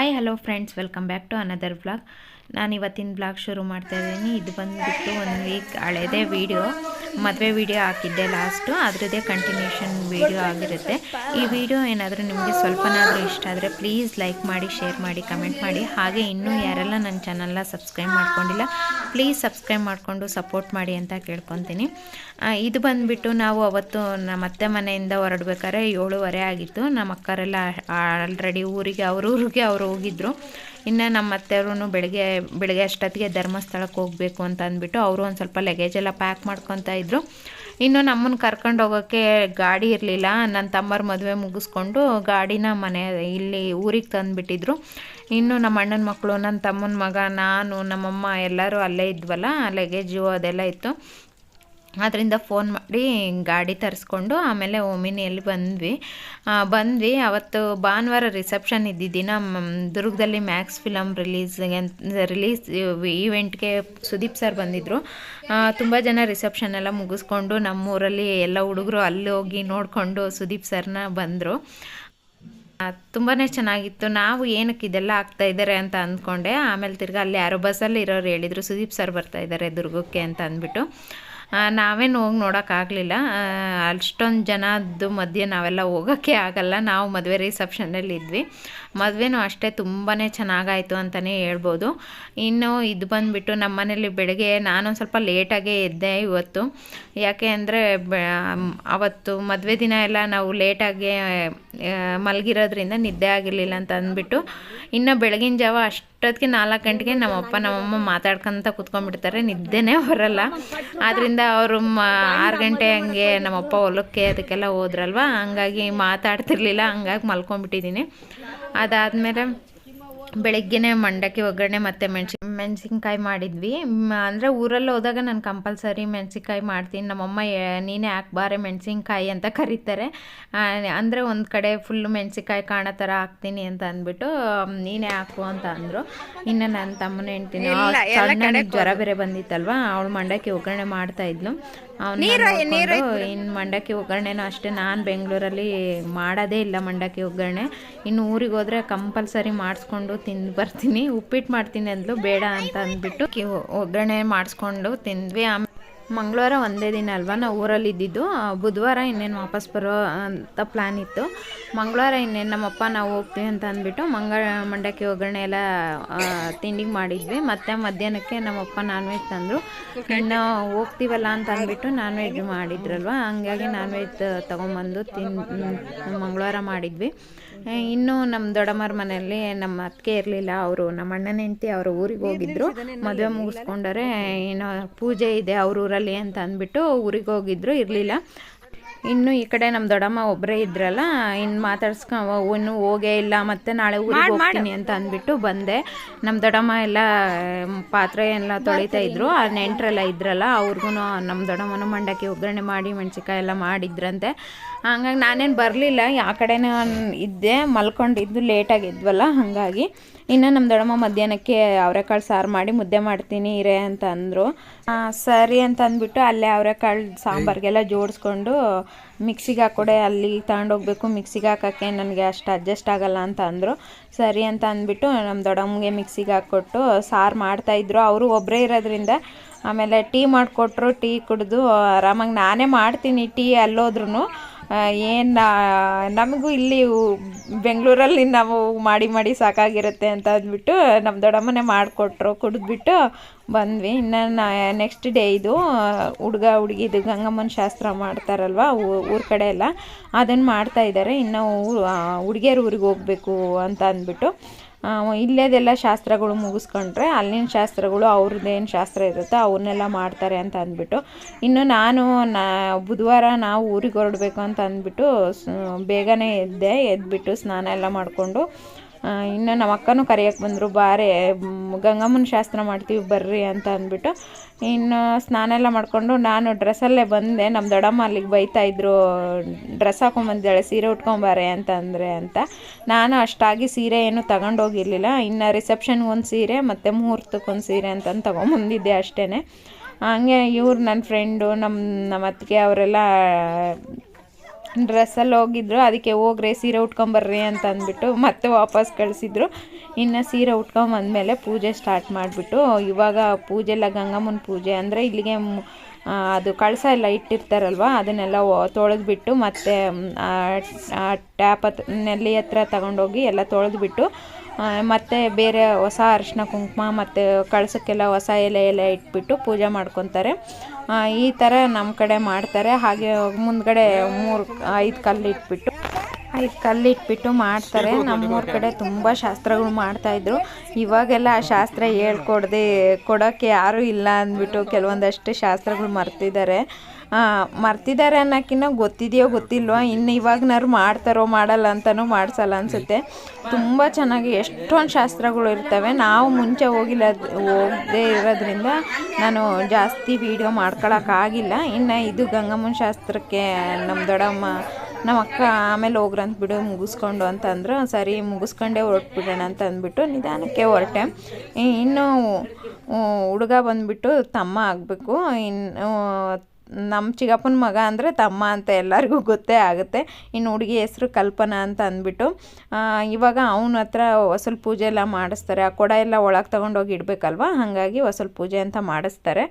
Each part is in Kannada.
Hi hello friends welcome back to another blog ನಾನು ಇವತ್ತಿನ ಬ್ಲಾಗ್ ಶುರು ಮಾಡ್ತಾ ಇದ್ದೀನಿ. ಇದು ಬಂದುಬಿಟ್ಟು ಒಂದು ವೀಕ್ ಹಳೆಯದೇ ವೀಡಿಯೋ ಮದುವೆ ವಿಡಿಯೋ ಹಾಕಿದ್ದೆ ಲಾಸ್ಟು ಅದರದ್ದೇ ಕಂಟಿನ್ಯೂಷನ್ ವಿಡಿಯೋ ಆಗಿರುತ್ತೆ. ಈ ವಿಡಿಯೋ ಏನಾದರೂ ನಿಮಗೆ ಸ್ವಲ್ಪನಾದರೂ ಇಷ್ಟ ಆದರೆ ಪ್ಲೀಸ್ ಲೈಕ್ ಮಾಡಿ ಶೇರ್ ಮಾಡಿ ಕಮೆಂಟ್ ಮಾಡಿ. ಹಾಗೆ ಇನ್ನೂ ಯಾರೆಲ್ಲ ನನ್ನ ಚಾನಲ್ನ ಸಬ್ಸ್ಕ್ರೈಬ್ ಮಾಡ್ಕೊಂಡಿಲ್ಲ ಪ್ಲೀಸ್ ಸಬ್ಸ್ಕ್ರೈಬ್ ಮಾಡಿಕೊಂಡು ಸಪೋರ್ಟ್ ಮಾಡಿ ಅಂತ ಕೇಳ್ಕೊತೀನಿ. ಇದು ಬಂದುಬಿಟ್ಟು ನಾವು ಅವತ್ತು ನಮ್ಮ ಅತ್ತೆ ಮನೆಯಿಂದ ಹೊರಡ್ಬೇಕಾದ್ರೆ ಏಳುವರೆ ಆಗಿತ್ತು. ನಮ್ಮ ಅಕ್ಕರೆಲ್ಲ ಆಲ್ರೆಡಿ ಊರಿಗೆ, ಅವ್ರ ಊರಿಗೆ ಅವ್ರು ಹೋಗಿದ್ರು. ಇನ್ನು ನಮ್ಮ ಅತ್ತೆಯವ್ರು ಬೆಳಗ್ಗೆ ಬೆಳಗ್ಗೆ ಅಷ್ಟೊತ್ತಿಗೆ ಧರ್ಮಸ್ಥಳಕ್ಕೆ ಹೋಗಬೇಕು ಅಂತ ಅಂದ್ಬಿಟ್ಟು ಅವರು ಒಂದು ಸ್ವಲ್ಪ ಲಗೇಜ್ ಎಲ್ಲ ಪ್ಯಾಕ್ ಮಾಡ್ಕೊತಾ ಇದ್ದರು ಇನ್ನು ನಮ್ಮನ್ನು ಕರ್ಕೊಂಡು ಹೋಗೋಕ್ಕೆ ಗಾಡಿ ಇರಲಿಲ್ಲ. ನನ್ನ ತಮ್ಮರ ಮದುವೆ ಮುಗಿಸ್ಕೊಂಡು ಗಾಡಿನ ಮನೆ, ಇಲ್ಲಿ ಊರಿಗೆ ತಂದುಬಿಟ್ಟಿದ್ರು. ಇನ್ನು ನಮ್ಮ ಅಣ್ಣನ ಮಕ್ಕಳು ನನ್ನ ತಮ್ಮನ ಮಗ, ನಾನು, ನಮ್ಮಮ್ಮ ಎಲ್ಲರೂ ಅಲ್ಲೇ ಇದ್ವಲ್ಲ ಲಗೇಜು ಅದೆಲ್ಲ ಇತ್ತು. ಅದರಿಂದ ಫೋನ್ ಮಾಡಿ ಗಾಡಿ ತರಿಸ್ಕೊಂಡು ಆಮೇಲೆ ಓಮಿನಿಯಲ್ಲಿ ಬಂದ್ವಿ. ಬಂದ್ವಿ. ಅವತ್ತು ಭಾನುವಾರ ರಿಸೆಪ್ಷನ್ ಇದ್ದಿದ್ದಿನ ದುರ್ಗದಲ್ಲಿ ಮ್ಯಾಕ್ಸ್ ಫಿಲಮ್ ರಿಲೀಸ್ಗೆ ರಿಲೀಸ್ ಈವೆಂಟ್ಗೆ ಸುದೀಪ್ ಸರ್ ಬಂದಿದ್ದರು ತುಂಬ ಜನ ರಿಸೆಪ್ಷನ್ ಎಲ್ಲ ಮುಗಿಸ್ಕೊಂಡು ನಮ್ಮೂರಲ್ಲಿ ಎಲ್ಲ ಹುಡುಗರು ಅಲ್ಲಿ ಹೋಗಿ ನೋಡಿಕೊಂಡು ಸುದೀಪ್ ಸರ್ನ ಬಂದರು. ತುಂಬಾ ಚೆನ್ನಾಗಿತ್ತು. ನಾವು ಏನಕ್ಕೆ ಇದೆಲ್ಲ ಆಗ್ತಾ ಇದ್ದಾರೆ ಅಂತ ಅಂದ್ಕೊಂಡೆ. ಆಮೇಲೆ ತಿರ್ಗಿ ಅಲ್ಲಿ ಯಾರೋ ಬಸ್ಸಲ್ಲಿ ಇರೋರು ಹೇಳಿದರು, ಸುದೀಪ್ ಸರ್ ಬರ್ತಾ ಇದ್ದಾರೆ ದುರ್ಗಕ್ಕೆ ಅಂತ ಅಂದ್ಬಿಟ್ಟು. ನಾವೇನು ಹೋಗಿ ನೋಡೋಕ್ಕಾಗಲಿಲ್ಲ ಅಷ್ಟೊಂದು ಜನದ್ದು ಮಧ್ಯೆ ನಾವೆಲ್ಲ ಹೋಗೋಕ್ಕೆ ಆಗಲ್ಲ. ನಾವು ಮದುವೆ ರಿಸೆಪ್ಷನಲ್ಲಿ ಇದ್ವಿ ಮದುವೆನೂ ಅಷ್ಟೇ ತುಂಬಾ ಚೆನ್ನಾಗಾಯಿತು ಅಂತಲೇ ಹೇಳ್ಬೋದು. ಇನ್ನು ಇದು ಬಂದುಬಿಟ್ಟು ನಮ್ಮ ಮನೇಲಿ ಬೆಳಗ್ಗೆ ನಾನೊಂದು ಸ್ವಲ್ಪ ಲೇಟಾಗೇ ಎದ್ದೆ ಇವತ್ತು. ಯಾಕೆ ಅಂದರೆ ಅವತ್ತು ಮದುವೆ ದಿನ ಎಲ್ಲ ನಾವು ಲೇಟಾಗಿ ಮಲಗಿರೋದ್ರಿಂದ ನಿದ್ದೆ ಆಗಿರಲಿಲ್ಲ ಅಂತ ಅಂದ್ಬಿಟ್ಟು ಇನ್ನು ಬೆಳಗಿನ ಜಾವ ಅಷ್ಟೊತ್ತಿಗೆ ನಾಲ್ಕು ಗಂಟೆಗೆ ನಮ್ಮಪ್ಪ ನಮ್ಮಮ್ಮ ಮಾತಾಡ್ಕೊಂತ ಕುತ್ಕೊಂಡ್ಬಿಡ್ತಾರೆ. ನಿದ್ದೆನೇ ಬರಲ್ಲ. ಆದ್ದರಿಂದ ಅವರು ಮ, ಆರು ಗಂಟೆ ಹಂಗೆ ನಮ್ಮಪ್ಪ ಹೊಲಕ್ಕೆ ಅದಕ್ಕೆಲ್ಲ ಹೋದ್ರಲ್ವ? ಹಂಗಾಗಿ ಮಾತಾಡ್ತಿರ್ಲಿಲ್ಲ. ಹಂಗಾಗಿ ಮಲ್ಕೊಂಡ್ಬಿಟ್ಟಿದ್ದೀನಿ. ಅದಾದಮೇಲೆ ಬೆಳಗ್ಗೆನೇ ಮಂಡಕ್ಕಿ ಒಗ್ಗರಣೆ ಮತ್ತು ಮೆಣಸಿ ಮೆಣಸಿನ್ಕಾಯಿ ಮಾಡಿದ್ವಿ. ಅಂದ್ರೆ ಊರಲ್ಲಿ ಹೋದಾಗ ನಾನು ಕಂಪಲ್ಸರಿ ಮೆಣಸಿನ್ಕಾಯಿ ಮಾಡ್ತೀನಿ. ನಮ್ಮಮ್ಮ ನೀನೇ ಹಾಕ್ಬಾರೆ ಮೆಣಸಿನ್ಕಾಯಿ ಅಂತ ಕರೀತಾರೆ. ಅಂದರೆ ಒಂದು ಕಡೆ ಫುಲ್ ಮೆಣಸಿನ್ಕಾಯಿ ಕಾಣೋ ಥರ ಹಾಕ್ತೀನಿ ಅಂತ ಅಂದ್ಬಿಟ್ಟು ನೀನೆ ಹಾಕು ಅಂತ ಅಂದರು. ಇನ್ನು ನನ್ನ ತಮ್ಮನ ಹೆಂಡ್ತೀನಿ ಸಣ್ಣ ಜ್ವರ ಬೇರೆ ಬಂದಿತ್ತಲ್ವ ಅವಳು ಮಂಡಕ್ಕಿ ಒಗ್ಗರಣೆ ಮಾಡ್ತಾ ಇದ್ಲು. ಅವನ್ನ ಇನ್ನು ಮಂಡಕ್ಕಿ ಒಗ್ಗರಣೆನೂ ಅಷ್ಟೇ ನಾನು ಬೆಂಗಳೂರಲ್ಲಿ ಮಾಡೋದೇ ಇಲ್ಲ ಮಂಡಕ್ಕಿ ಒಗ್ಗರಣೆ ಇನ್ನು ಊರಿಗೆ ಹೋದ್ರೆ ಕಂಪಲ್ಸರಿ ಮಾಡಿಸ್ಕೊಂಡು ತಿಂದು ಬರ್ತೀನಿ. ಉಪ್ಪಿಟ್ಟು ಮಾಡ್ತೀನಿ ಅಂದ್ಲು ಬೇಡ ಅಂತ ಅಂದ್ಬಿಟ್ಟು ಒಗ್ಗರಣೆ ಮಾಡಿಸ್ಕೊಂಡು ತಿಂದ್ವಿ. ಆಮೇಲೆ ಮಂಗಳವಾರ ಒಂದೇ ದಿನ ಅಲ್ವಾ? ನಾವು ಊರಲ್ಲಿ ಇದ್ದಿದ್ದು ಬುಧವಾರ ಇನ್ನೇನು ವಾಪಸ್ ಬರೋ ಅಂತ ಪ್ಲ್ಯಾನ್ ಇತ್ತು. ಮಂಗಳವಾರ ಇನ್ನೇನು ನಮ್ಮಪ್ಪ ನಾವು ಹೋಗ್ತೀವಿ ಅಂತ ಅಂದ್ಬಿಟ್ಟು ಮಂಗಳ, ಮಂಡಕ್ಕಿ ಒಗ್ಗರಣೆ ಎಲ್ಲ ತಿಂಡಿ ಮಾಡಿದ್ವಿ. ಮತ್ತು ಮಧ್ಯಾಹ್ನಕ್ಕೆ ನಮ್ಮಪ್ಪ ನಾನ್ ವೆಜ್ ತಂದರು. ಇನ್ನು ಹೋಗ್ತೀವಲ್ಲ ಅಂತ ಅಂದ್ಬಿಟ್ಟು ನಾನ್ ವೆಜ್ ಮಾಡಿದ್ರಲ್ವ? ಹಂಗಾಗಿ ನಾನ್ ವೆಜ್ ತೊಗೊಂಬಂದು ತಿನ್ ಮಂಗಳವಾರ ಮಾಡಿದ್ವಿ. ಇನ್ನು ನಮ್ಮ ದೊಡ್ಡಮ್ಮರ ಮನೆಯಲ್ಲಿ ನಮ್ಮ ಅತ್ತಿಗೆ ಇರಲಿಲ್ಲ. ಅವರು ನಮ್ಮ ಅಣ್ಣನ ಹೆಂಡತಿ ಅವ್ರ ಊರಿಗೆ ಹೋಗಿದ್ರು. ಮದುವೆ ಮುಗಿಸ್ಕೊಂಡರೆ ಏನೋ ಪೂಜೆ ಇದೆ ಅವ್ರ ಊರಲ್ಲಿ ಅಂತ ಅಂದ್ಬಿಟ್ಟು ಊರಿಗೆ ಹೋಗಿದ್ರು ಇರಲಿಲ್ಲ. ಇನ್ನು ಈ ಕಡೆ ನಮ್ಮ ದೊಡ್ಡಮ್ಮ ಒಬ್ಬರೇ ಇದ್ರಲ್ಲ ಇನ್ನು ಮಾತಾಡ್ಸ್ಕೊ ಇನ್ನು ಹೋಗೇ ಇಲ್ಲ ಮತ್ತೆ ನಾಳೆ ಊರಿಗೆ ಹೋಗ್ತೀನಿ ಅಂತ ಅಂದ್ಬಿಟ್ಟು ಬಂದೆ. ನಮ್ಮ ದೊಡ್ಡಮ್ಮ ಎಲ್ಲ ಪಾತ್ರೆ ಎಲ್ಲ ತೊಳಿತಾ ಇದ್ರು. ಆ ನೆಂಟ್ರೆಲ್ಲ ಇದ್ರಲ್ಲ ಅವ್ರಿಗೂ ನಮ್ಮ ದೊಡ್ಡಮ್ಮನ ಮಂಡಕ್ಕಿ ಒಗ್ಗರಣೆ ಮಾಡಿ ಮೆಣಸಿನ್ಕಾಯಿ ಎಲ್ಲ ಮಾಡಿದ್ರಂತೆ. ಹಂಗಾಗಿ ನಾನೇನು ಬರಲಿಲ್ಲ ಆ ಕಡೆನೇ ಇದ್ದೆ ಮಲ್ಕೊಂಡಿದ್ದು ಲೇಟಾಗಿದ್ವಲ್ಲ ಹಾಗಾಗಿ. ಇನ್ನು ನಮ್ಮ ದೊಡ್ಡಮ್ಮ ಮಧ್ಯಾಹ್ನಕ್ಕೆ ಅವರೆಕಾಳು ಸಾರು ಮಾಡಿ ಮುದ್ದೆ ಮಾಡ್ತೀನಿ, ಇರೇ ಅಂತ ಅಂದರು. ಸರಿ ಅಂತ ಅಂದ್ಬಿಟ್ಟು ಅಲ್ಲೇ ಅವರೆಕಾಳು ಸಾಂಬಾರಿಗೆಲ್ಲ ಜೋಡಿಸ್ಕೊಂಡು ಮಿಕ್ಸಿಗೆ ಹಾಕೊಡೆ, ಅಲ್ಲಿ ತಗೊಂಡೋಗ್ಬೇಕು, ಮಿಕ್ಸಿಗೆ ಹಾಕೋಕ್ಕೆ ನನಗೆ ಅಷ್ಟು ಅಡ್ಜಸ್ಟ್ ಆಗಲ್ಲ ಅಂತ ಅಂದರು. ಸರಿ ಅಂತ ಅಂದ್ಬಿಟ್ಟು ನಮ್ಮ ದೊಡ್ಡಮ್ಮಗೆ ಮಿಕ್ಸಿಗೆ ಹಾಕ್ಕೊಟ್ಟು ಸಾರು ಮಾಡ್ತಾಯಿದ್ರು ಅವರು ಒಬ್ಬರೇ ಇರೋದ್ರಿಂದ ಆಮೇಲೆ ಟೀ ಮಾಡಿಕೊಟ್ರು, ಟೀ ಕುಡಿದು ಆರಾಮಾಗಿ ನಾನೇ ಮಾಡ್ತೀನಿ ಟೀ ಅಲ್ಲೋದ್ರೂ ಏನು ನಮಗೂ ಇಲ್ಲಿ ಬೆಂಗಳೂರಲ್ಲಿ ನಾವು ಮಾಡಿ ಮಾಡಿ ಸಾಕಾಗಿರುತ್ತೆ ಅಂತ ಅಂದ್ಬಿಟ್ಟು ನಮ್ಮ ದೊಡ್ಡಮ್ಮನೇ ಮಾಡಿಕೊಟ್ರು, ಕುಡಿದ್ಬಿಟ್ಟು ಬಂದ್ವಿ. ಇನ್ನು ನೆಕ್ಸ್ಟ್ ಡೇ ಇದು, ಹುಡುಗ, ಹುಡುಗಿದು ಗಂಗಮ್ಮನ ಶಾಸ್ತ್ರ ಮಾಡ್ತಾರಲ್ವ ಊರ ಕಡೆ ಎಲ್ಲ. ಅದನ್ನು ಮಾಡ್ತಾ ಇದ್ದಾರೆ ಇನ್ನು ಹುಡುಗಿಯರು ಊರಿಗೆ ಹೋಗಬೇಕು ಅಂತ ಅಂದ್ಬಿಟ್ಟು. ಇಲ್ಲೇದೆಲ್ಲ ಶಾಸ್ತ್ರಗಳು ಮುಗಿಸ್ಕೊಂಡ್ರೆ ಅಲ್ಲಿನ ಶಾಸ್ತ್ರಗಳು ಅವ್ರದ್ದೇನು ಶಾಸ್ತ್ರ ಇರುತ್ತೋ ಅವನ್ನೆಲ್ಲ ಮಾಡ್ತಾರೆ ಅಂತ ಅಂದ್ಬಿಟ್ಟು. ಇನ್ನು ನಾನು ನಾ, ಬುಧವಾರ ನಾವು ಊರಿಗೆ ಹೊರಡಬೇಕು ಅಂತ ಅಂದ್ಬಿಟ್ಟು ಬೇಗನೆ ಎದ್ದೆ, ಎದ್ಬಿಟ್ಟು ಸ್ನಾನ ಎಲ್ಲ ಮಾಡಿಕೊಂಡು ಇನ್ನು ನಮ್ಮ ಅಕ್ಕನೂ ಕರೆಯೋಕ್ಕೆ ಬಂದರು, ಬಾರೆ ಗಂಗಮ್ಮನ ಶಾಸ್ತ್ರ ಮಾಡ್ತೀವಿ, ಬರ್ರಿ ಅಂತ ಅಂದ್ಬಿಟ್ಟು, ಇನ್ನು ಸ್ನಾನ ಎಲ್ಲ ಮಾಡಿಕೊಂಡು ನಾನು ಡ್ರೆಸ್ಸಲ್ಲೇ ಬಂದೆ, ನಮ್ಮ ದೊಡ್ಡಮ್ಮ ಅಲ್ಲಿಗೆ ಬೈತಾ ಇದ್ರು, ಡ್ರೆಸ್ ಹಾಕೊಂಬಂದಿದ್ದಾಳೆ, ಸೀರೆ ಉಟ್ಕೊಂಬಾರೆ ಅಂತ ಅಂದರೆ ಅಂತ. ನಾನು ಅಷ್ಟಾಗಿ ಸೀರೆ ಏನು ತಗೊಂಡೋಗಿರಲಿಲ್ಲ, ಇನ್ನು ರಿಸೆಪ್ಷನ್ಗೆ ಒಂದು ಸೀರೆ, ಮತ್ತು ಮುಹೂರ್ತಕ್ಕೊಂದು ಸೀರೆ ಅಂತಂದು ತೊಗೊಂಬಂದಿದ್ದೆ ಅಷ್ಟೇ ಹಂಗೆ ಇವ್ರು ನನ್ನ ಫ್ರೆಂಡು ನಮ್ಮ ನಮ್ಮ ಅತ್ತಿಗೆ ಅವರೆಲ್ಲ ಡ್ರೆಸ್ಸಲ್ಲಿ ಹೋಗಿದ್ರು, ಅದಕ್ಕೆ ಹೋಗ್ರೆ ಸೀರೆ ಉಟ್ಕೊಂಬರ್ರಿ ಅಂತ ಅಂದ್ಬಿಟ್ಟು ಮತ್ತೆ ವಾಪಸ್ ಕಳಿಸಿದ್ರು. ಇನ್ನು ಸೀರೆ ಉಟ್ಕೊಂಬಂದಮೇಲೆ ಪೂಜೆ ಸ್ಟಾರ್ಟ್ ಮಾಡಿಬಿಟ್ಟು, ಇವಾಗ ಪೂಜೆ ಎಲ್ಲ ಗಂಗಮ್ಮನ ಪೂಜೆ ಅಂದರೆ ಇಲ್ಲಿಗೆ ಅದು ಕಳಸ ಎಲ್ಲ ಇಟ್ಟಿರ್ತಾರಲ್ವ, ಅದನ್ನೆಲ್ಲ ತೊಳೆದ್ಬಿಟ್ಟು ಮತ್ತು ಟ್ಯಾಪ್ ಹತ್, ನೆಲ್ಲಿ ಹತ್ರ ತಗೊಂಡೋಗಿ ಎಲ್ಲ ತೊಳೆದ್ಬಿಟ್ಟು ಮತ್ತೆ ಬೇರೆ ಹೊಸ ಅರಿಶಿನ ಕುಂಕುಮ ಮತ್ತು ಕಳಸಕ್ಕೆಲ್ಲ ಹೊಸ ಎಲೆ ಎಲೆ ಇಟ್ಬಿಟ್ಟು ಪೂಜೆ ಮಾಡ್ಕೊತಾರೆ. ಈ ಥರ ನಮ್ಮ ಕಡೆ ಮಾಡ್ತಾರೆ. ಹಾಗೆ ಮುಂದ್ಗಡೆ ಮೂರು ಐದು ಕಲ್ಲು ಇಟ್ಬಿಟ್ಟು ಐದು ಕಲ್ಲು ಇಟ್ಬಿಟ್ಟು ಮಾಡ್ತಾರೆ. ನಮ್ಮೂರ ಕಡೆ ತುಂಬ ಶಾಸ್ತ್ರಗಳು ಮಾಡ್ತಾಯಿದ್ರು ಇವಾಗೆಲ್ಲ ಆ ಶಾಸ್ತ್ರ ಹೇಳ್ಕೊಡ್ದೆ ಕೊಡೋಕ್ಕೆ ಯಾರೂ ಇಲ್ಲ ಅಂದ್ಬಿಟ್ಟು ಕೆಲವೊಂದಷ್ಟು ಶಾಸ್ತ್ರಗಳು ಮರ್ತಿದ್ದಾರೆ. ಮರ್ತಿದ್ದಾರೆ ಅನ್ನೋಕ್ಕಿನ್ನ ಗೊತ್ತಿದೆಯೋ ಗೊತ್ತಿಲ್ವೋ ಇನ್ನು ಇವಾಗನಾರು ಮಾಡ್ತಾರೋ ಮಾಡಲ್ಲ ಅಂತಲೂ ಮಾಡಿಸಲ್ಲ ಅನಿಸುತ್ತೆ. ತುಂಬ ಚೆನ್ನಾಗಿ ಎಷ್ಟೊಂದು ಶಾಸ್ತ್ರಗಳು ಇರ್ತವೆ. ನಾವು ಮುಂಚೆ ಹೋಗಿಲ್ಲ, ಹೋಗದೇ ಇರೋದ್ರಿಂದ ನಾನು ಜಾಸ್ತಿ ವೀಡಿಯೋ ಮಾಡ್ಕೊಳಕ್ಕಾಗಿಲ್ಲ. ಇನ್ನು ಇದು ಗಂಗಮ್ಮನ ಶಾಸ್ತ್ರಕ್ಕೆ ನಮ್ಮ ದೊಡ್ಡಮ್ಮ ನಮ್ಮ ಅಕ್ಕ ಆಮೇಲೆ ಹೋಗ್ರಂತ ಬಿಡು, ಮುಗಿಸ್ಕೊಂಡು ಅಂತ ಅಂದ್ರು ಸರಿ, ಮುಗಿಸ್ಕೊಂಡೇ ಹೊರಟ್ಬಿಡೋಣ ಅಂತ ಅಂದ್ಬಿಟ್ಟು ನಿಧಾನಕ್ಕೆ ಹೊರಟೆ. ಇನ್ನು ಹುಡುಗ ಬಂದ್ಬಿಟ್ಟು ತಮ್ಮ ಆಗಬೇಕು. ಇನ್ನು ನಮ್ಮ ಚಿಗಪ್ಪನ ಮಗ ಅಂದರೆ ತಮ್ಮ ಅಂತ ಎಲ್ಲರಿಗೂ ಗೊತ್ತೇ ಆಗುತ್ತೆ. ಇನ್ನು ಹುಡುಗಿ ಹೆಸರು ಕಲ್ಪನಾ ಅಂತ ಅಂದ್ಬಿಟ್ಟು ಇವಾಗ ಅವನ ಹತ್ರ ಹೊಸಲ್ ಪೂಜೆ ಎಲ್ಲ ಮಾಡಿಸ್ತಾರೆ. ಆ ಕೊಡ ಎಲ್ಲ ಒಳಗೆ ತಗೊಂಡೋಗಿ ಇಡಬೇಕಲ್ವ? ಹಾಗಾಗಿ ಹೊಸಲ್ ಪೂಜೆ ಅಂತ ಮಾಡಿಸ್ತಾರೆ.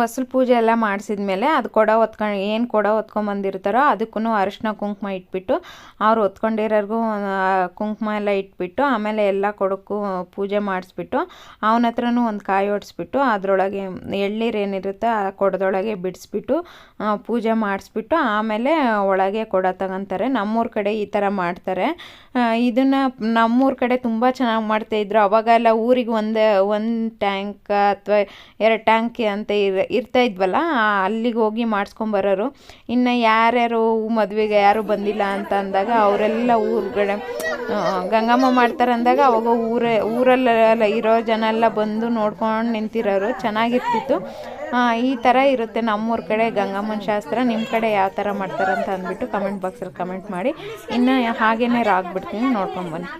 ಹೊಸಲು ಪೂಜೆ ಎಲ್ಲ ಮಾಡಿಸಿದ್ಮೇಲೆ ಅದು ಕೊಡ ಹೊತ್ಕೊಂಡು ಏನು ಕೊಡ ಹೊತ್ಕೊಂಬಂದಿರ್ತಾರೋ ಅದಕ್ಕೂ ಅರಿಶಿನ ಕುಂಕುಮ ಇಟ್ಬಿಟ್ಟು ಅವ್ರು ಹೊತ್ಕೊಂಡಿರೋರ್ಗೂ ಕುಂಕುಮ ಎಲ್ಲ ಇಟ್ಬಿಟ್ಟು ಆಮೇಲೆ ಎಲ್ಲ ಕೊಡಕ್ಕೂ ಪೂಜೆ ಮಾಡಿಸ್ಬಿಟ್ಟು ಅವನ ಹತ್ರನೂ ಒಂದು ಕಾಯಿ ಹೊಡ್ಸ್ಬಿಟ್ಟು ಅದರೊಳಗೆ ಎಳ್ನೀರು ಏನಿರುತ್ತೆ ಆ ಕೊಡದೊಳಗೆ ಬಿಡಿಸ್ಬಿಟ್ಟು ಪೂಜೆ ಮಾಡಿಸ್ಬಿಟ್ಟು ಆಮೇಲೆ ಒಳಗೆ ಕೊಡ ತಗೊಂತಾರೆ. ನಮ್ಮೂರ ಕಡೆ ಈ ಥರ ಮಾಡ್ತಾರೆ. ಇದನ್ನು ನಮ್ಮೂರ ಕಡೆ ತುಂಬ ಚೆನ್ನಾಗಿ ಮಾಡ್ತಾಯಿದ್ರು ಅವಾಗೆಲ್ಲ ಊರಿಗೆ ಒಂದೇ, ಒಂದು ಟ್ಯಾಂಕ್ ಅಥವಾ ಎರಡು ಟ್ಯಾಂಕಿ ಅಂತ ಇರ್ತಾ ಇದ್ವಲ್ಲ ಅಲ್ಲಿಗೆ ಹೋಗಿ ಮಾಡಿಸ್ಕೊಂಬರೋರು ಇನ್ನು ಯಾರ್ಯಾರು ಮದುವೆಗೆ ಯಾರು ಬಂದಿಲ್ಲ ಅಂತ ಅಂದಾಗ ಅವರೆಲ್ಲ ಊರುಗಡೆ ಗಂಗಮ್ಮ ಮಾಡ್ತಾರೆ ಅಂದಾಗ ಅವಾಗ ಊರೇ, ಊರಲ್ಲೆಲ್ಲ ಇರೋ ಜನ ಎಲ್ಲ ಬಂದು ನೋಡ್ಕೊಂಡು ನಿಂತಿರೋರು. ಚೆನ್ನಾಗಿರ್ತಿತ್ತು. ಈ ಥರ ಇರುತ್ತೆ ನಮ್ಮೂರ ಕಡೆ ಗಂಗಮ್ಮನ ಶಾಸ್ತ್ರ. ನಿಮ್ಮ ಕಡೆ ಯಾವ ಥರ ಮಾಡ್ತಾರೆ ಅಂತ ಅಂದ್ಬಿಟ್ಟು ಕಮೆಂಟ್ ಬಾಕ್ಸಲ್ಲಿ ಕಮೆಂಟ್ ಮಾಡಿ. ಇನ್ನು ಹಾಗೇನೇ ರಾಗ್ಬಿಡ್ತೀನಿ ನೋಡ್ಕೊಂಡು ಬನ್ನಿ.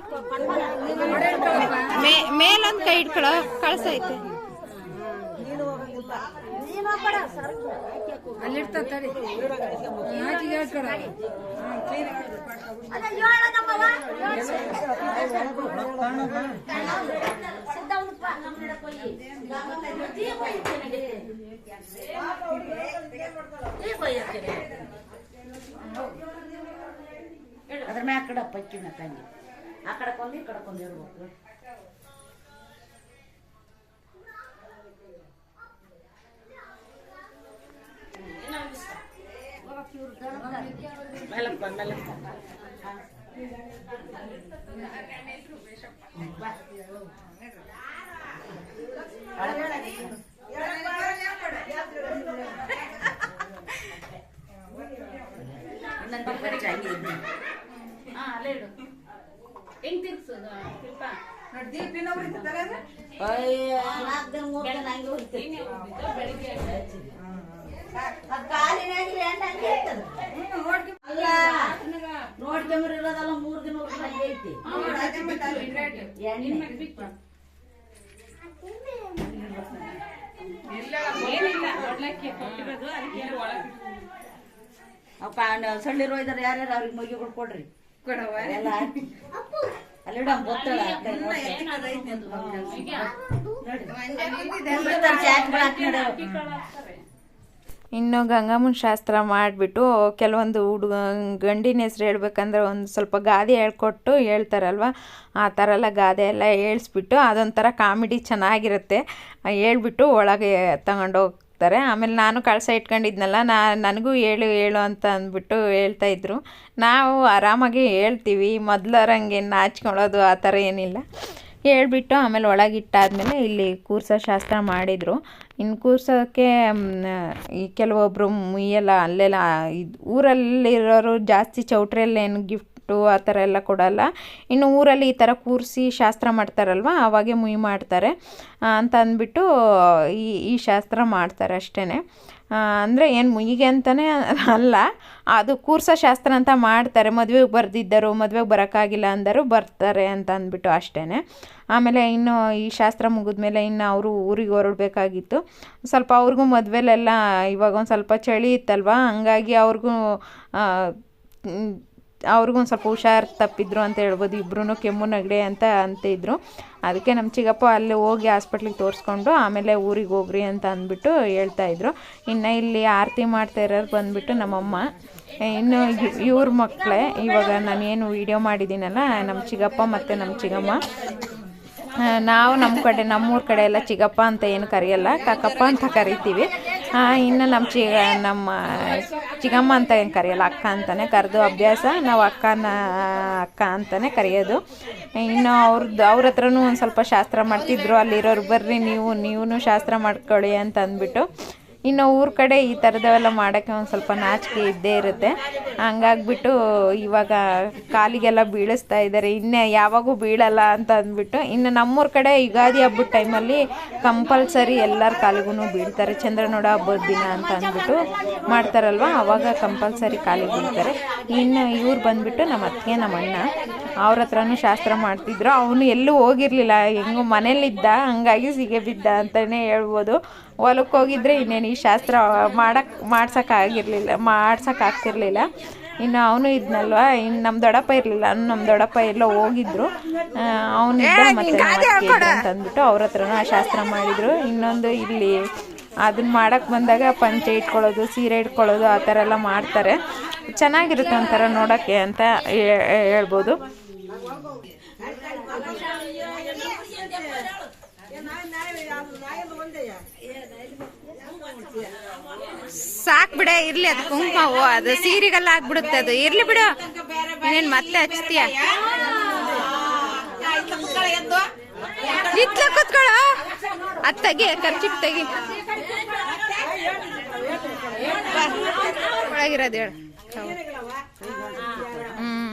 ಮೇಲೊಂದು ಕೈ ಇಟ್ಕೊಳ್ಳೋ, ಕಳ್ಸೈತೆ. ಅದ್ರ ಮ್ಯಾಗ ಕಡೆ ಪಕ್ಕಿನ ತಂಗಿ. ಆ ಕಡೆಕೊಂದು ಈ. ಹಾ. ಬಾ. ಇನ್ನೊಂದು ಬರೀ ಹಂಗೆ. ಹೆಂಗ್ ತಿರ್ಗ್ಸೋದು? ಶಿಲ್ಪ? ಅಯ್ಯ ನಾಲ್ಕ್ ದಿನ, ಮೂರು ದಿನ ಹಂಗೆ ಉರಿತೈತಿ. ಅದ್ ನೋಡ್ಕೊಂಬರಿರೋದಲ್ಲ ಮೂರ್ ದಿನ ಐತಿ. ಅಪ್ಪ ಸಣ್ಣಿರೋ ಇದಾರೆ ಯಾರ್ಯಾರು ಅವ್ರಿಗೆ ಮಗಿಗಳು ಕೊಡ್ರಿ. ಎಲ್ಲ ಹಾಕಿ. ಅಲ್ಲಿಡ ಗೊತ್ತಲ್ಲ ನೋಡಿ. ಚಾಟ್ಗಳು ಹಾಕಿ ನೋಡಿ. ಇನ್ನು ಗಂಗಮ್ಮನ ಶಾಸ್ತ್ರ ಮಾಡಿಬಿಟ್ಟು ಕೆಲವೊಂದು ಹುಡುಗ ಗಂಡಿನ ಹೆಸ್ರು ಹೇಳ್ಬೇಕಂದ್ರೆ ಒಂದು ಸ್ವಲ್ಪ ಗಾದೆ ಹೇಳ್ಕೊಟ್ಟು ಹೇಳ್ತಾರಲ್ವ? ಆ ಥರ ಎಲ್ಲ ಗಾದೆ ಎಲ್ಲ ಹೇಳ್ಸ್ಬಿಟ್ಟು ಅದೊಂಥರ ಕಾಮಿಡಿ ಚೆನ್ನಾಗಿರುತ್ತೆ. ಹೇಳ್ಬಿಟ್ಟು ಒಳಗೆ ತಗೊಂಡೋಗ್ತಾರೆ ಆಮೇಲೆ ನಾನು ಕಳಸ ಇಟ್ಕೊಂಡಿದ್ನಲ್ಲ, ನಾ ನನಗೂ ಹೇಳು ಹೇಳು ಅಂತ ಅಂದ್ಬಿಟ್ಟು ಹೇಳ್ತಾಯಿದ್ರು ನಾವು ಆರಾಮಾಗಿ ಹೇಳ್ತೀವಿ. ಮೊದಲರಂಗೆ ನಾಚ್ಕೊಳ್ಳೋದು ಆ ಥರ ಏನಿಲ್ಲ. ಹೇಳ್ಬಿಟ್ಟು ಆಮೇಲೆ ಒಳಗಿಟ್ಟಾದ್ಮೇಲೆ ಇಲ್ಲಿ ಕೂರ್ಸೋ ಶಾಸ್ತ್ರ ಮಾಡಿದರು. ಇನ್ನು ಕೂರ್ಸೋಕ್ಕೆ ಈ ಕೆಲವೊಬ್ಬರು ಮುಯ್ಯಲ್ಲ ಅಲ್ಲೆಲ್ಲ ಇದು ಊರಲ್ಲಿರೋರು ಜಾಸ್ತಿ ಚೌಟ್ರಿಯಲ್ಲಿ ಏನು ಗಿಫ್ಟು ಆ ಥರ ಎಲ್ಲ ಕೊಡಲ್ಲ. ಇನ್ನು ಊರಲ್ಲಿ ಈ ಥರ ಕೂರಿಸಿ ಶಾಸ್ತ್ರ ಮಾಡ್ತಾರಲ್ವ ಆವಾಗೆ ಮುಯಿ ಮಾಡ್ತಾರೆ. ಅಂತ ಅಂದ್ಬಿಟ್ಟು ಈ ಈ ಶಾಸ್ತ್ರ ಮಾಡ್ತಾರೆ ಅಷ್ಟೇ ಅಂದರೆ ಏನು ಮುಯಿಗೆ ಅಂತಲೇ ಅಲ್ಲ, ಅದು ಕೂರ್ಸೋ ಶಾಸ್ತ್ರ ಅಂತ ಮಾಡ್ತಾರೆ. ಮದುವೆಗೆ ಬರೆದಿದ್ದರು, ಮದುವೆಗೆ ಬರೋಕ್ಕಾಗಿಲ್ಲ ಅಂದರು ಬರ್ತಾರೆ ಅಂತ ಅಂದ್ಬಿಟ್ಟು ಅಷ್ಟೇ ಆಮೇಲೆ ಇನ್ನು ಈ ಶಾಸ್ತ್ರ ಮುಗಿದ್ಮೇಲೆ ಇನ್ನು ಅವರು ಊರಿಗೆ ಹೊರಡಬೇಕಾಗಿತ್ತು. ಸ್ವಲ್ಪ ಅವ್ರಿಗೂ ಮದುವೆಲೆಲ್ಲ ಇವಾಗ ಒಂದು ಸ್ವಲ್ಪ ಚಳಿ ಇತ್ತಲ್ವ? ಹಂಗಾಗಿ ಅವ್ರಿಗೂ ಅವ್ರಿಗೂ ಒಂದು ಸ್ವಲ್ಪ ಹುಷಾರು ತಪ್ಪಿದ್ರು ಅಂತ ಹೇಳ್ಬೋದು ಇಬ್ಬರೂ ಕೆಮ್ಮು ನೆಗಡಿ ಅಂತ ಅಂತಿದ್ರು. ಅದಕ್ಕೆ ನಮ್ಮ ಚಿಕ್ಕಪ್ಪ ಅಲ್ಲಿ ಹೋಗಿ ಹಾಸ್ಪಿಟ್ಲಿಗೆ ತೋರಿಸ್ಕೊಂಡು ಆಮೇಲೆ ಊರಿಗೆ ಹೋಗ್ರಿ ಅಂತ ಅಂದ್ಬಿಟ್ಟು ಹೇಳ್ತಾಯಿದ್ರು ಇನ್ನು ಇಲ್ಲಿ ಆರತಿ ಮಾಡ್ತಾ ಇರೋರು ಬಂದುಬಿಟ್ಟು ನಮ್ಮಮ್ಮ. ಇನ್ನು ಇವ್ರ ಮಕ್ಕಳೇ ಇವಾಗ ನಾನೇನು ವೀಡಿಯೋ ಮಾಡಿದ್ದೀನಲ್ಲ ನಮ್ಮ ಚಿಕ್ಕಪ್ಪ ಮತ್ತು ನಮ್ಮ ಚಿಕ್ಕಮ್ಮ ನಾವು ನಮ್ಮ ಕಡೆ, ನಮ್ಮೂರ ಕಡೆ ಎಲ್ಲ ಚಿಗಪ್ಪ ಅಂತ ಏನು ಕರೆಯಲ್ಲ, ಕಾಕಪ್ಪ ಅಂತ ಕರಿತೀವಿ. ಆ, ಇನ್ನು ನಮ್ಮ ಚಿ ನಮ್ಮ ಚಿಗಮ್ಮ ಅಂತ ಏನು ಕರೆಯಲ್ಲ ಅಕ್ಕ ಅಂತಲೇ ಕರೆದು ಅಭ್ಯಾಸ ನಾವು ಅಕ್ಕನ ಅಕ್ಕ ಅಂತಲೇ ಕರೆಯೋದು. ಇನ್ನು ಅವ್ರದ್ದು ಅವ್ರ ಹತ್ರನೂ ಒಂದು ಸ್ವಲ್ಪ ಶಾಸ್ತ್ರ ಮಾಡ್ತಿದ್ರು ಅಲ್ಲಿರೋರು ಬರ್ರಿ ನೀವು ನೀವು ಶಾಸ್ತ್ರ ಮಾಡ್ಕೊಳ್ಳಿ ಅಂತ ಅಂದ್ಬಿಟ್ಟು ಇನ್ನು ಊರ ಕಡೆ ಈ ಥರದವೆಲ್ಲ ಮಾಡೋಕ್ಕೆ ಒಂದು ಸ್ವಲ್ಪ ನಾಚಿಕೆ ಇದ್ದೇ ಇರುತ್ತೆ. ಹಂಗಾಗ್ಬಿಟ್ಟು ಇವಾಗ ಕಾಲಿಗೆಲ್ಲ ಬೀಳಿಸ್ತಾ ಇದ್ದಾರೆ ಇನ್ನೇ ಯಾವಾಗೂ ಬೀಳಲ್ಲ ಅಂತ ಅಂದ್ಬಿಟ್ಟು ಇನ್ನು ನಮ್ಮೂರ ಕಡೆ ಯುಗಾದಿ ಹಬ್ಬದ ಟೈಮಲ್ಲಿ ಕಂಪಲ್ಸರಿ ಎಲ್ಲರ ಕಾಲಿಗೂ ಬೀಳ್ತಾರೆ. ಚಂದ್ರನೋಡ ಹಬ್ಬದ ದಿನ ಅಂತ ಅಂದ್ಬಿಟ್ಟು ಮಾಡ್ತಾರಲ್ವ? ಅವಾಗ ಕಂಪಲ್ಸರಿ ಕಾಲಿಗೆ ಬೀಳ್ತಾರೆ. ಇನ್ನು ಇವ್ರು ಬಂದ್ಬಿಟ್ಟು ನಮ್ಮ ಅತ್ತಿಗೆ ನಮ್ಮ ಅಣ್ಣ ಅವ್ರ ಹತ್ರನೂ ಶಾಸ್ತ್ರ ಮಾಡ್ತಿದ್ರು. ಅವನು ಎಲ್ಲೂ ಹೋಗಿರಲಿಲ್ಲ. ಹೆಂಗೋ ಮನೇಲಿದ್ದ, ಹಂಗಾಗಿ ಸಿಗೆ ಬಿದ್ದ ಅಂತಲೇ ಹೇಳ್ಬೋದು. ಹೊಲಕ್ಕೆ ಹೋಗಿದ್ರೆ ಇನ್ನೇನು ಈ ಶಾಸ್ತ್ರ ಮಾಡಕ್ಕೆ ಮಾಡ್ಸೋಕ್ಕಾಗಿರಲಿಲ್ಲ ಮಾಡ್ಸೋಕ್ಕಾಗ್ತಿರ್ಲಿಲ್ಲ ಇನ್ನು ಅವನು ಇದ್ನಲ್ವ? ಇನ್ನು ನಮ್ಮ ದೊಡ್ಡಪ್ಪ ಇರಲಿಲ್ಲ. ನಮ್ಮ ದೊಡ್ಡಪ್ಪ ಎಲ್ಲೋ ಹೋಗಿದ್ರು. ಅವನಿದ್ದ ಮತ್ತೆ ಅಂತಂದ್ಬಿಟ್ಟು ಅವ್ರ ಹತ್ರನೂ ಆ ಶಾಸ್ತ್ರ ಮಾಡಿದರು. ಇನ್ನೊಂದು ಇಲ್ಲಿ ಅದನ್ನ ಮಾಡಕ್ಕೆ ಬಂದಾಗ ಪಂಚೆ ಇಟ್ಕೊಳ್ಳೋದು ಸೀರೆ ಇಟ್ಕೊಳ್ಳೋದು ಆ ಥರ ಎಲ್ಲ ಮಾಡ್ತಾರೆ. ಚೆನ್ನಾಗಿರುತ್ತೆ ಒಂಥರ ನೋಡೋಕ್ಕೆ ಅಂತ ಹೇಳ್ಬೋದು. ಸಾಕ್ ಬಿಡ, ಇರ್ಲಿ ಅದು ಕುಂಕುಮವು ಅದು ಸೀರೆಗೆಲ್ಲ ಆಗ್ಬಿಡುತ್ತೆ ಅದು. ಇರ್ಲಿ ಬಿಡು. ನೀನ್ ಮತ್ತೆ ಹಚ್ತೀಯ? ಇತ್ಲ ಕೂತ್ಕೊಳ ಅದ್ ತೆಗಿ ಖರ್ಚಿಗೆ ತೆಗಿ. ಒಳಗಿರೋದು ಹೇಳು. ಹ್ಮ್.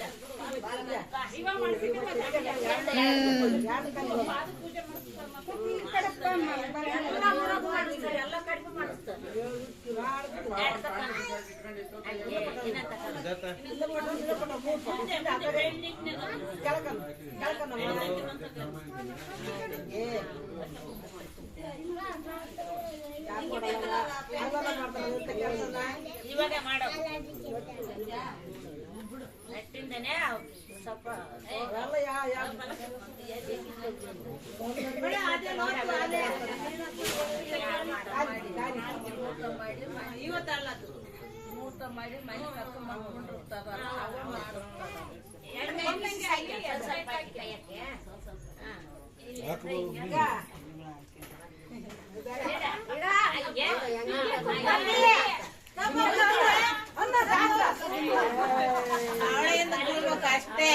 ಇವಾಗ ಮಾಡೋ then out. ಇವತ್ತಲ್ಲ ಮುಹೂರ್ತ ಮಾಡಿ ಮನೆ ಕರ್ಕೊಂಡು ಮಾಡ್ಕೊಂಡಿರ್ತಾರ ಮಾಡ್ತಾರೆ ಅಷ್ಟೇ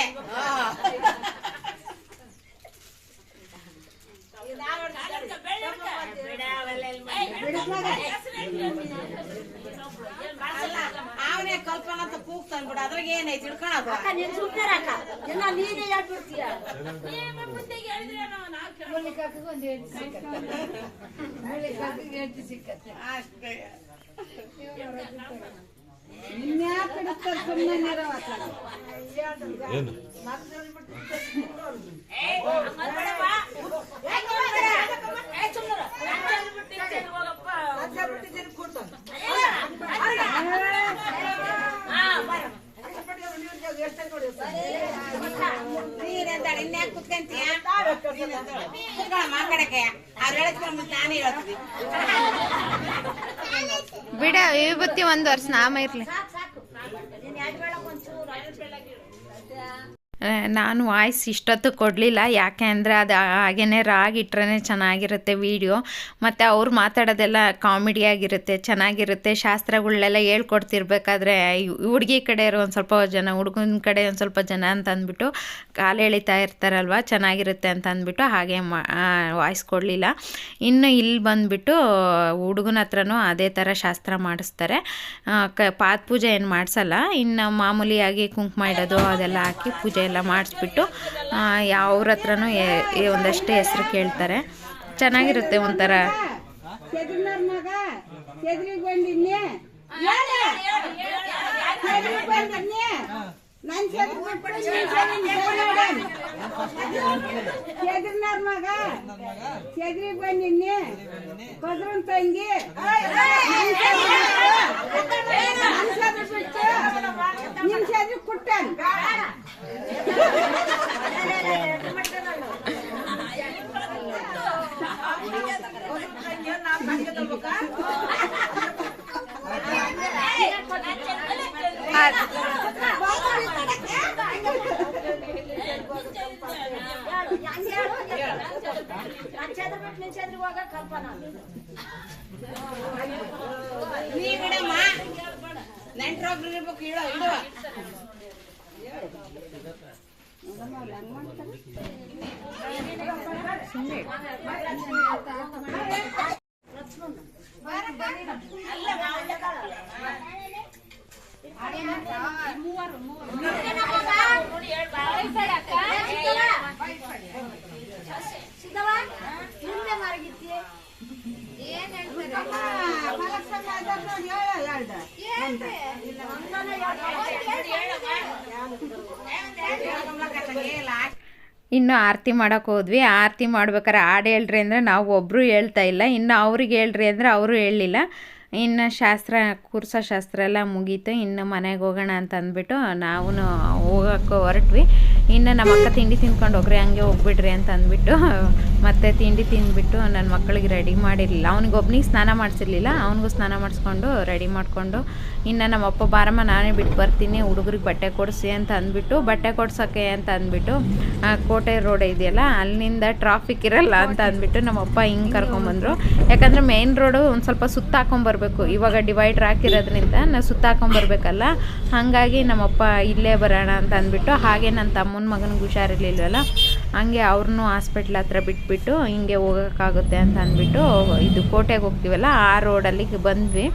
ಅವನೇ ಕಲ್ಪನಾ ಅಂತ ಕೂಗ್ತಾನೆ ಬಿಡ ಅದ್ರಾಗ ಏನೈತಿ ಹಿಡ್ಕೊಳದು ನೀನ್ ಸುಮ್ಮನೆ ಅಕ್ಕ ಇನ್ನ ನೀನೇ ಹೇಳ್ಬಿಡ್ತೀಯ ಅಷ್ಟೇ ಕುತ್ಕೊಳ ಮಾತಾಡಕ್ಕೆ ಅವ್ರು ಹೇಳಕ್ ನಾನೇ ಹೇಳ್ತೀನಿ ಬಿಡ ವಿಭೂತಿ ಒಂದು ವರ್ಷ ನಾಮ ಇರ್ಲಿ. ನೀನ್ ವಾಯ್ಸ್ ಇಷ್ಟೊತ್ತು ಕೊಡಲಿಲ್ಲ. ಯಾಕೆ ಅಂದರೆ ಅದು ಹಾಗೇ ರಾಗಿಟ್ರೇ ಚೆನ್ನಾಗಿರುತ್ತೆ ವಿಡಿಯೋ ಮತ್ತು ಅವ್ರು ಮಾತಾಡೋದೆಲ್ಲ ಕಾಮಿಡಿ ಆಗಿರುತ್ತೆ, ಚೆನ್ನಾಗಿರುತ್ತೆ. ಶಾಸ್ತ್ರಗಳನ್ನೆಲ್ಲ ಹೇಳ್ಕೊಡ್ತಿರ್ಬೇಕಾದ್ರೆ ಹುಡುಗಿ ಕಡೆ ಒಂದು ಸ್ವಲ್ಪ ಜನ, ಹುಡುಗನ ಕಡೆ ಒಂದು ಸ್ವಲ್ಪ ಜನ ಅಂತ ಅಂದ್ಬಿಟ್ಟು ಕಾಲು ಎಳಿತಾ ಇರ್ತಾರಲ್ವ, ಚೆನ್ನಾಗಿರುತ್ತೆ ಅಂತ ಅಂದ್ಬಿಟ್ಟು ಹಾಗೆ ವಾಯ್ಸ್ ಕೊಡಲಿಲ್ಲ. ಇನ್ನು ಇಲ್ಲಿ ಬಂದುಬಿಟ್ಟು ಹುಡುಗನ ಹತ್ರನೂ ಅದೇ ಥರ ಶಾಸ್ತ್ರ ಮಾಡಿಸ್ತಾರೆ. ಕ ಪಾದ ಪೂಜೆ ಏನು ಮಾಡಿಸಲ್ಲ. ಇನ್ನು ಮಾಮೂಲಿಯಾಗಿ ಕುಂಕುಮ ಇಡೋದು ಅದೆಲ್ಲ ಹಾಕಿ ಪೂಜೆ ಎಲ್ಲ ಮಾಡಿಸ್ಬಿಟ್ಟು ಅವ್ರ ಹತ್ರನೂ ಒಂದಷ್ಟು ಹೆಸ್ರು ಕೇಳ್ತಾರೆ. ಚೆನ್ನಾಗಿರುತ್ತೆ ಒಂಥರ. చెదిరినారు మగా చెదిరిపోయి నిన్ను కుదరం తంగి నేను చదివి కుట్టాను Thank you. ಚದ್ರಿ ಕುಟ್ಟಾನ ಚಂದ್ರಬಿಟ್ಟು ನಿನ್ ಚಂದ್ರ ಹೋಗ ಕಲ್ಪನಾ ನೀ ಬಿಡಮ್ಮ ನೆಂಟ್ರೊಬ್ರು ಇರ್ಬೇಕು ಇಡೋ ಇಡುವ ಸಿದ್ದವ ಇನ್ನು ಆರತಿ ಮಾಡೋಕೆ ಹೋದ್ವಿ. ಆರತಿ ಮಾಡ್ಬೇಕಾರೆ ಹಾಡು ಹೇಳ್ರಿ ಅಂದರೆ ನಾವು ಒಬ್ಬರು ಹೇಳ್ತಾ ಇಲ್ಲ. ಇನ್ನು ಅವ್ರಿಗೆ ಹೇಳ್ರಿ ಅಂದರೆ ಅವರು ಹೇಳಲಿಲ್ಲ ಇನ್ನು ಶಾಸ್ತ್ರ, ಕೂರ್ಸೋ ಶಾಸ್ತ್ರ ಎಲ್ಲ ಮುಗೀತು. ಇನ್ನು ಮನೆಗೆ ಹೋಗೋಣ ಅಂತ ಅಂದ್ಬಿಟ್ಟು ನಾವು ಹೋಗೋಕ್ಕೆ ಹೊರಟ್ವಿ. ಇನ್ನು ನಮ್ಮ ಅಕ್ಕ ತಿಂಡಿ ತಿಂದ್ಕೊಂಡು ಹೋಗ್ರಿ, ಹಂಗೆ ಹೋಗ್ಬಿಡ್ರಿ ಅಂತ ಅಂದ್ಬಿಟ್ಟು ಮತ್ತೆ ತಿಂಡಿ ತಿಂದ್ಬಿಟ್ಟು ನನ್ನ ಮಕ್ಕಳಿಗೆ ರೆಡಿ ಮಾಡಿರಲಿಲ್ಲ. ಅವ್ನಿಗೆ ಒಬ್ಬನಿಗೆ ಸ್ನಾನ ಮಾಡಿಸಿರ್ಲಿಲ್ಲ. ಅವನಿಗೂ ಸ್ನಾನ ಮಾಡಿಸ್ಕೊಂಡು ರೆಡಿ ಮಾಡಿಕೊಂಡು ಇನ್ನು ನಮ್ಮಪ್ಪ ಬಾರಮ್ಮ ನಾನೇ ಬಿಟ್ಟು ಬರ್ತೀನಿ, ಹುಡುಗರಿಗೆ ಬಟ್ಟೆ ಕೊಡಿಸಿ ಅಂತ ಅಂದ್ಬಿಟ್ಟು, ಬಟ್ಟೆ ಕೊಡ್ಸೋಕ್ಕೆ ಅಂತ ಅಂದ್ಬಿಟ್ಟು ಕೋಟೆ ರೋಡ್ ಇದೆಯಲ್ಲ, ಅಲ್ಲಿಂದ ಟ್ರಾಫಿಕ್ ಇರಲ್ಲ ಅಂತ ಅಂದ್ಬಿಟ್ಟು ನಮ್ಮಪ್ಪ ಹಿಂಗೆ ಕರ್ಕೊಂಬಂದರು. ಯಾಕಂದರೆ ಮೇನ್ ರೋಡು ಒಂದು ಸ್ವಲ್ಪ ಸುತ್ತ ಹಾಕೊಂಬರ್ಬೇಕು. ಇವಾಗ ಡಿವೈಡ್ರ್ ಹಾಕಿರೋದ್ರಿಂದ ನಾವು ಸುತ್ತಾಕೊಂಬರ್ಬೇಕಲ್ಲ ಹಾಗಾಗಿ ನಮ್ಮಪ್ಪ ಇಲ್ಲೇ ಬರೋಣ ಅಂತ ಅಂದ್ಬಿಟ್ಟು, ಹಾಗೆ ನನ್ನ ತಮ್ಮನ ಮಗನಿಗೆ ಹುಷಾರಿರ್ಲಿಲ್ವಲ್ಲ, ಹಂಗೆ ಅವ್ರನ್ನೂ ಹಾಸ್ಪಿಟ್ಲ್ ಹತ್ರ ಬಿಟ್ಬಿಟ್ಟು ಹಿಂಗೆ ಹೋಗೋಕ್ಕಾಗುತ್ತೆ ಅಂತ ಅಂದ್ಬಿಟ್ಟು ಇದು ಕೋಟೆಗೆ ಹೋಗ್ತೀವಲ್ಲ, ಆ ರೋಡಲ್ಲಿ ಬಂದ್ವಿ.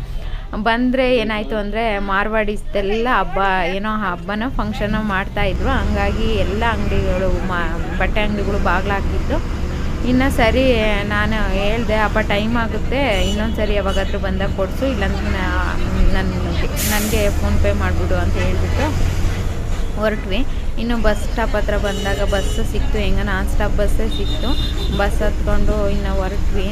ಬಂದರೆ ಏನಾಯಿತು ಅಂದರೆ ಮಾರ್ವಾಡಿಸ್ದೆಲ್ಲ ಹಬ್ಬ, ಏನೋ ಹಬ್ಬನ ಫಂಕ್ಷನೋ ಮಾಡ್ತಾಯಿದ್ರು ಹಂಗಾಗಿ ಎಲ್ಲ ಅಂಗಡಿಗಳು, ಮಾ, ಬಟ್ಟೆ ಅಂಗಡಿಗಳು ಬಾಗಿಲಾಕಿತ್ತು ಇನ್ನು ಸರಿ ನಾನು ಹೇಳಿದೆ, ಅಪ್ಪ ಟೈಮ್ ಆಗುತ್ತೆ. ಇನ್ನೊಂದು ಸರಿ ಯಾವಾಗಾದರೂ ಬಂದಾಗ ಕೊಡಿಸು. ಇಲ್ಲಾಂದ್ರೆ ನನಗೆ ನನಗೆ ಫೋನ್ಪೇ ಮಾಡಿಬಿಡು ಅಂತ ಹೇಳಿಬಿಟ್ಟು ಹೊರಟ್ವಿ. ಇನ್ನು ಬಸ್ ಸ್ಟಾಪ್ ಹತ್ರ ಬಂದಾಗ ಬಸ್ ಸಿಕ್ತು. ಹೆಂಗ ನಾನ್ ಸ್ಟಾಪ್ ಬಸ್ಸೇ ಸಿಕ್ತು. ಬಸ್ ಹತ್ಕೊಂಡು ಇನ್ನು ಹೊರಟ್ವಿ.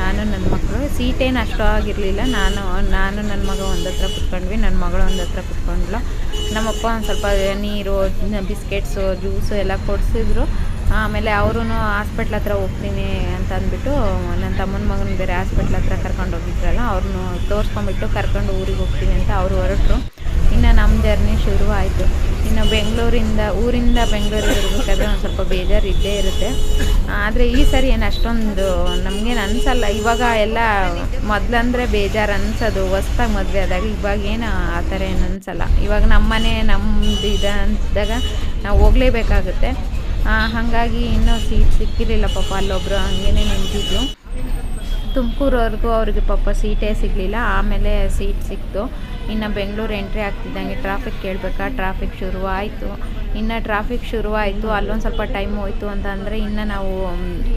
ನಾನು ನನ್ನ ಮಕ್ಕಳು ಸೀಟೇನು ಅಷ್ಟು ಆಗಿರಲಿಲ್ಲ. ನಾನು ನಾನು ನನ್ನ ಮಗ ಒಂದು ಹತ್ರ ಕುತ್ಕೊಂಡ್ವಿ. ನನ್ನ ಮಗಳು ಒಂದು ಹತ್ರ ಕುತ್ಕೊಂಡ್ಲು ನಮ್ಮಪ್ಪ ಒಂದು ಸ್ವಲ್ಪ ನೀರು, ಬಿಸ್ಕೆಟ್ಸು, ಜ್ಯೂಸು ಎಲ್ಲ ಕೊಡಿಸಿದ್ರು. ಆಮೇಲೆ ಅವರು ಹಾಸ್ಪಿಟ್ಲ್ ಹತ್ರ ಹೋಗ್ತೀನಿ ಅಂತ ಅಂದ್ಬಿಟ್ಟು ನನ್ನ ತಮ್ಮನ ಮಗನ ಬೇರೆ ಹಾಸ್ಪಿಟ್ಲ್ ಹತ್ರ ಕರ್ಕೊಂಡು ಹೋಗಿದ್ರಲ್ಲ ಅವ್ರನ್ನೂ ತೋರಿಸ್ಕೊಂಡ್ಬಿಟ್ಟು ಕರ್ಕೊಂಡು ಊರಿಗೆ ಹೋಗ್ತೀನಿ ಅಂತ ಅವರು ಹೊರಟರು. ಇನ್ನು ನಮ್ಮ ಜರ್ನಿ ಶುರು ಆಯಿತು. ಇನ್ನು ಬೆಂಗಳೂರಿಂದ, ಊರಿಂದ ಬೆಂಗಳೂರಿಗೆ ಇರಬೇಕಾದ್ರೆ ಒಂದು ಸ್ವಲ್ಪ ಬೇಜಾರು ಇದ್ದೇ ಇರುತ್ತೆ. ಆದರೆ ಈ ಸರಿ ಏನು ಅಷ್ಟೊಂದು ನಮಗೇನು ಅನಿಸಲ್ಲ. ಇವಾಗ ಎಲ್ಲ ಮೊದಲಂದರೆ ಬೇಜಾರು ಅನಿಸೋದು. ಹೊಸ್ದಾಗಿ ಮದುವೆ ಆದಾಗ ಇವಾಗ ಏನು ಆ ಥರ ಏನು ಅನಿಸಲ್ಲ. ಇವಾಗ ನಮ್ಮ ಮನೆ ನಮ್ಮದು ಇದೆ ಅನಿಸಿದಾಗ ನಾವು ಹೋಗಲೇಬೇಕಾಗುತ್ತೆ. ಹಾಗಾಗಿ ಇನ್ನೂ ಸೀಟ್ ಸಿಕ್ಕಿರಲಿಲ್ಲ ಪಾಪ ಅಲ್ಲೊಬ್ಬರು ಹಂಗೇನೆ ನಿಂತಿದ್ರು. ತುಮಕೂರವರೆಗೂ ಅವ್ರಿಗೆ ಪಾಪ ಸೀಟೇ ಸಿಗಲಿಲ್ಲ, ಆಮೇಲೆ ಸೀಟ್ ಸಿಕ್ತು. ಇನ್ನು ಬೆಂಗಳೂರು ಎಂಟ್ರಿ ಆಗ್ತಿದ್ದಂಗೆ ಟ್ರಾಫಿಕ್ ಕೇಳಬೇಕಾ? ಟ್ರಾಫಿಕ್ ಶುರುವಾಯಿತು. ಇನ್ನು ಟ್ರಾಫಿಕ್ ಶುರುವಾಯಿತು, ಅಲ್ಲೊಂದು ಸ್ವಲ್ಪ ಟೈಮ್ ಹೋಯ್ತು ಅಂತ ಅಂದರೆ ಇನ್ನು ನಾವು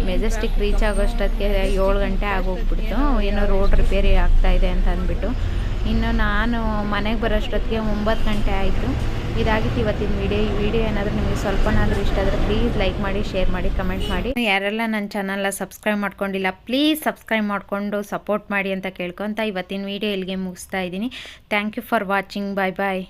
ಮೆಜೆಸ್ಟಿಕ್ ರೀಚ್ ಆಗೋಷ್ಟೊತ್ತಿಗೆ ಏಳು ಗಂಟೆ ಆಗೋಗ್ಬಿಡ್ತು. ಏನೋ ರೋಡ್ ರಿಪೇರಿ ಆಗ್ತಾಯಿದೆ ಅಂತ ಅಂದ್ಬಿಟ್ಟು ಇನ್ನು ನಾನು ಮನೆಗೆ ಬರೋಷ್ಟೊತ್ತಿಗೆ ಒಂಬತ್ತು ಗಂಟೆ ಆಯಿತು. ಇದಾಗಿತ್ತು ಇವತ್ತಿನ ವಿಡಿಯೋ ಈ ವಿಡಿಯೋ ಏನಾದರೂ ಸ್ವಲ್ಪನಾದರೂ ಇಷ್ಟ ಆದರೆ ಪ್ಲೀಸ್ ಲೈಕ್ ಮಾಡಿ ಶೇರ್ ಮಾಡಿ ಕಮೆಂಟ್ ಮಾಡಿ. ಯಾರೆಲ್ಲ ನನ್ನ ಚಾನಲ್ನ ಸಬ್ಸ್ಕ್ರೈಬ್ ಮಾಡ್ಕೊಂಡಿಲ್ಲ ಪ್ಲೀಸ್ ಸಬ್ಸ್ಕ್ರೈಬ್ ಮಾಡಿಕೊಂಡು ಸಪೋರ್ಟ್ ಮಾಡಿ ಅಂತ ಕೇಳ್ಕೊತ ಇವತ್ತಿನ ವಿಡಿಯೋ ಇಲ್ಲಿಗೆ ಮುಗಿಸ್ತಾ ಇದ್ದೀನಿ. Thank you for watching bye bye